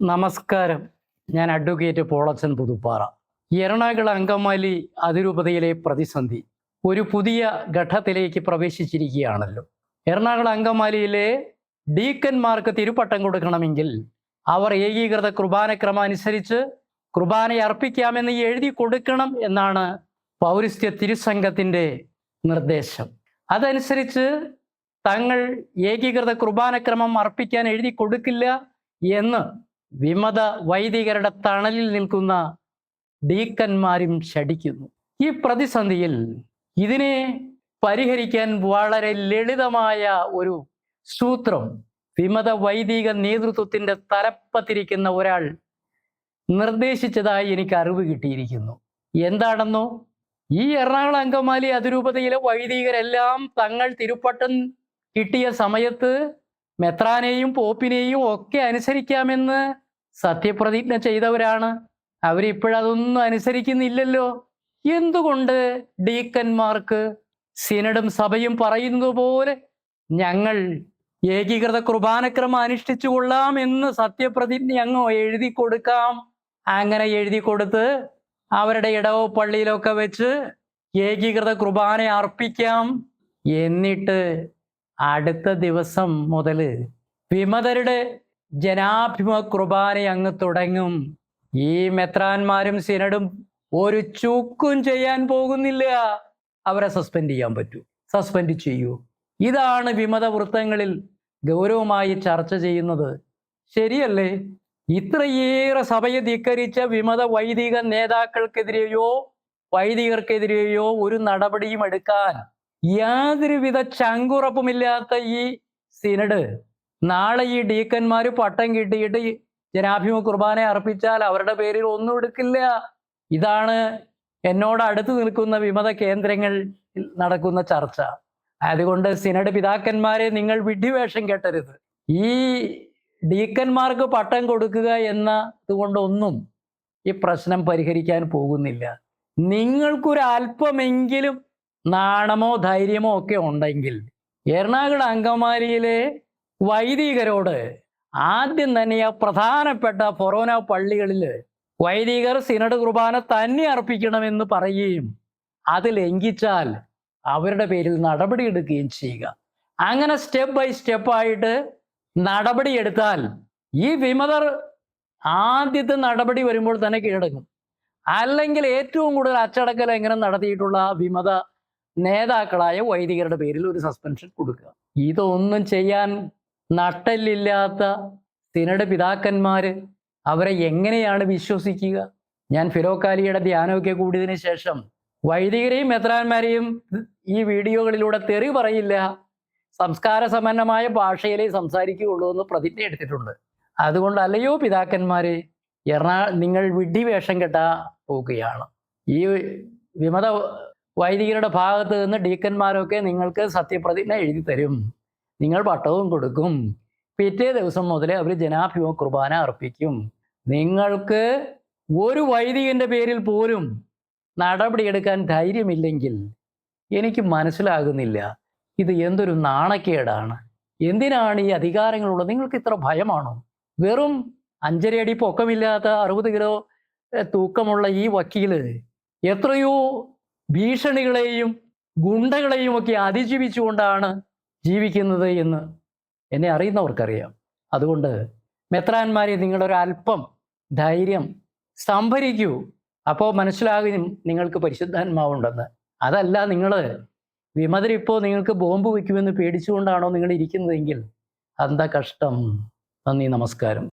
നമസ്കാരം. ഞാൻ അഡ്വക്കേറ്റ് പോളച്ചൻ പുതുപ്പാറ. എറണാകുളം അങ്കമാലി അതിരൂപതയിലെ പ്രതിസന്ധി. ഒരു പുതിയ ഘട്ടത്തിലേക്ക് പ്രവേശിച്ചിരിക്കുകയാണല്ലോ. എറണാകുളം അങ്കമാലിയിലെ ഡീക്കന്മാർക്ക് തിരുപ്പട്ടം കൊടുക്കണമെങ്കിൽ അവർ ഏകീകൃത കുർബാനക്രമം അനുസരിച്ച് കുർബാന അർപ്പിക്കാമെന്ന് എഴുതി കൊടുക്കണം എന്നാണ് പൗരസ്ത്യ തിരുസംഘത്തിന്റെ നിർദ്ദേശം. അതനുസരിച്ച് തങ്ങൾ ഏകീകൃത കുർബാനക്രമം അർപ്പിക്കാൻ എഴുതി കൊടുക്കില്ല എന്ന് വിമത വൈദികരുടെ തണലിൽ നിൽക്കുന്ന ഡീക്കന്മാരും ശടിക്കുന്നു ഈ പ്രതിസന്ധിയിൽ ഇതിനെ പരിഹരിക്കാൻ വളരെ ലളിതമായ ഒരു സൂത്രം വിമത വൈദിക നേതൃത്വത്തിന്റെ തലപ്പത്തിരിക്കുന്ന ഒരാൾ നിർദ്ദേശിച്ചതായി എനിക്ക് അറിവ് കിട്ടിയിരിക്കുന്നു. എന്താണെന്നോ? ഈ എറണാകുളം അങ്കമാലി അതിരൂപതയിലെ വൈദികരെല്ലാം തങ്ങൾ തിരുപ്പട്ടം കിട്ടിയ സമയത്ത് മെത്രാനെയും പോപ്പിനെയും ഒക്കെ അനുസരിക്കാമെന്ന് സത്യപ്രതിജ്ഞ ചെയ്തവരാണ്. അവരിപ്പോഴതൊന്നും അനുസരിക്കുന്നില്ലല്ലോ. എന്തുകൊണ്ട് ഡീക്കന്മാർക്ക് സിനഡും സഭയും പറയുന്നത് പോലെ ഞങ്ങൾ ഏകീകൃത കുർബാനക്രമം അനുഷ്ഠിച്ചു കൊള്ളാം എന്ന് സത്യപ്രതിജ്ഞ അങ്ങ് എഴുതി കൊടുക്കാം. അങ്ങനെ എഴുതി കൊടുത്ത് അവരുടെ ഇടവ് പള്ളിയിലൊക്കെ വെച്ച് ഏകീകൃത കുർബാന അർപ്പിക്കാം. എന്നിട്ട് അടുത്ത ദിവസം മുതൽ വിമതരുടെ ജനാഭിമ കുർബാന അങ്ങ് തുടങ്ങും. ഈ മെത്രാന്മാരും സിനഡും ഒരു ചൂക്കും ചെയ്യാൻ പോകുന്നില്ല. അവരെ സസ്പെൻഡ് ചെയ്യാൻ പറ്റൂ. സസ്പെൻഡ് ചെയ്യൂ. ഇതാണ് വിമത വൃത്തങ്ങളിൽ ഗൗരവമായി ചർച്ച ചെയ്യുന്നത്. ശരിയല്ലേ? ഇത്രയേറെ സഭയെ ധിക്കരിച്ച വിമത വൈദിക നേതാക്കൾക്കെതിരെയോ വൈദികർക്കെതിരെയോ ഒരു നടപടിയും എടുക്കാൻ യാതൊരുവിധ ചങ്കുറപ്പുമില്ലാത്ത ഈ സിനഡ്. നാളെ ഈ ഡീക്കന്മാർ പട്ടം കിട്ടിയിട്ട് ജനാഭിമുഖ കുർബാന അർപ്പിച്ചാൽ അവരുടെ പേരിൽ ഒന്നും എടുക്കില്ല. ഇതാണ് എന്നോട് അടുത്ത് നിൽക്കുന്ന വിമത കേന്ദ്രങ്ങൾ നടക്കുന്ന ചർച്ച. അതുകൊണ്ട് സിനഡ് പിതാക്കന്മാരെ നിങ്ങൾ വിഡ്ഢിവേഷം കെട്ടരുത്. ഈ ഡീക്കന്മാർക്ക് പട്ടം കൊടുക്കുക എന്ന ഇതുകൊണ്ടൊന്നും ഈ പ്രശ്നം പരിഹരിക്കാൻ പോകുന്നില്ല. നിങ്ങൾക്കൊരു അല്പമെങ്കിലും നാണമോ ധൈര്യമോ ഒക്കെ ഉണ്ടെങ്കിൽ എറണാകുളം അങ്കമാലിയിലെ വൈദികരോട് ആദ്യം തന്നെ ആ പ്രധാനപ്പെട്ട ഫൊറോന പള്ളികളിൽ വൈദികർ സിനഡ് കുർബാന തന്നെ അർപ്പിക്കണമെന്ന് പറയുകയും അത് ലംഘിച്ചാൽ അവരുടെ പേരിൽ നടപടി എടുക്കുകയും ചെയ്യുക. അങ്ങനെ സ്റ്റെപ്പ് ബൈ സ്റ്റെപ്പായിട്ട് നടപടിയെടുത്താൽ ഈ വിമതർ ആദ്യത്തെ നടപടി വരുമ്പോൾ തന്നെ കീഴടങ്ങും. അല്ലെങ്കിൽ ഏറ്റവും കൂടുതൽ അച്ചടക്കൽ എങ്ങനെ നടത്തിയിട്ടുള്ള വിമത നേതാക്കളായ വൈദികരുടെ പേരിൽ ഒരു സസ്പെൻഷൻ കൊടുക്കുക. ഇതൊന്നും ചെയ്യാൻ നട്ടല്ലില്ലാത്ത സിനഡ് പിതാക്കന്മാര് അവരെ എങ്ങനെയാണ് വിശ്വസിക്കുക? ഞാൻ ഫിറോക്കാലിയുടെ ധ്യാനമൊക്കെ കൂടിയതിനു ശേഷം വൈദികരെയും മെത്രാന്മാരെയും ഈ വീഡിയോകളിലൂടെ തെറി പറയില്ല. സംസ്കാര സമ്പന്നമായ ഭാഷയിലേ സംസാരിക്കുകയുള്ളൂ എന്ന് പ്രതിജ്ഞ എടുത്തിട്ടുണ്ട്. അതുകൊണ്ട് അല്ലയോ പിതാക്കന്മാരെ? എറണാ നിങ്ങൾ വിഡ്ഢി വേഷം കെട്ടാ പോവുകയാണ്. ഈ വിമത വൈദികരുടെ ഭാഗത്ത് നിന്ന് ഡീക്കന്മാരൊക്കെ നിങ്ങൾക്ക് സത്യപ്രതിജ്ഞ എഴുതി തരും. നിങ്ങൾ പട്ടവും കൊടുക്കും. പിറ്റേ ദിവസം മുതലേ അവർ ജനാഭിമുഖ കുർബാന അർപ്പിക്കും. നിങ്ങൾക്ക് ഒരു വൈദികന്റെ പേരിൽ പോലും നടപടിയെടുക്കാൻ ധൈര്യമില്ലെങ്കിൽ എനിക്ക് മനസ്സിലാകുന്നില്ല. ഇത് എന്തൊരു നാണക്കേടാണ്. എന്തിനാണ് ഈ അധികാരങ്ങളുള്ളത്? നിങ്ങൾക്ക് ഇത്ര ഭയമാണോ? വെറും അഞ്ചര അടി പൊക്കമില്ലാത്ത അറുപത് കിലോ തൂക്കമുള്ള ഈ വക്കീൽ എത്രയോ ഭീഷണികളെയും ഗുണ്ടകളെയും ഒക്കെ അതിജീവിച്ചുകൊണ്ടാണ് ജീവിക്കുന്നത് എന്ന് എന്നെ അറിയുന്നവർക്കറിയാം. അതുകൊണ്ട് മെത്രാന്മാരെ നിങ്ങളൊരു അല്പം ധൈര്യം സംഭരിക്കൂ. അപ്പോൾ മനസ്സിലാകും നിങ്ങൾക്ക് പരിശുദ്ധാത്മാവുണ്ടെന്ന്. അതല്ല നിങ്ങൾ വിമതരിപ്പോൾ നിങ്ങൾക്ക് ബോംബ് വയ്ക്കുമെന്ന് പേടിച്ചുകൊണ്ടാണോ നിങ്ങൾ ഇരിക്കുന്നതെങ്കിൽ? എന്താ കഷ്ടം. നന്ദി നമസ്കാരം.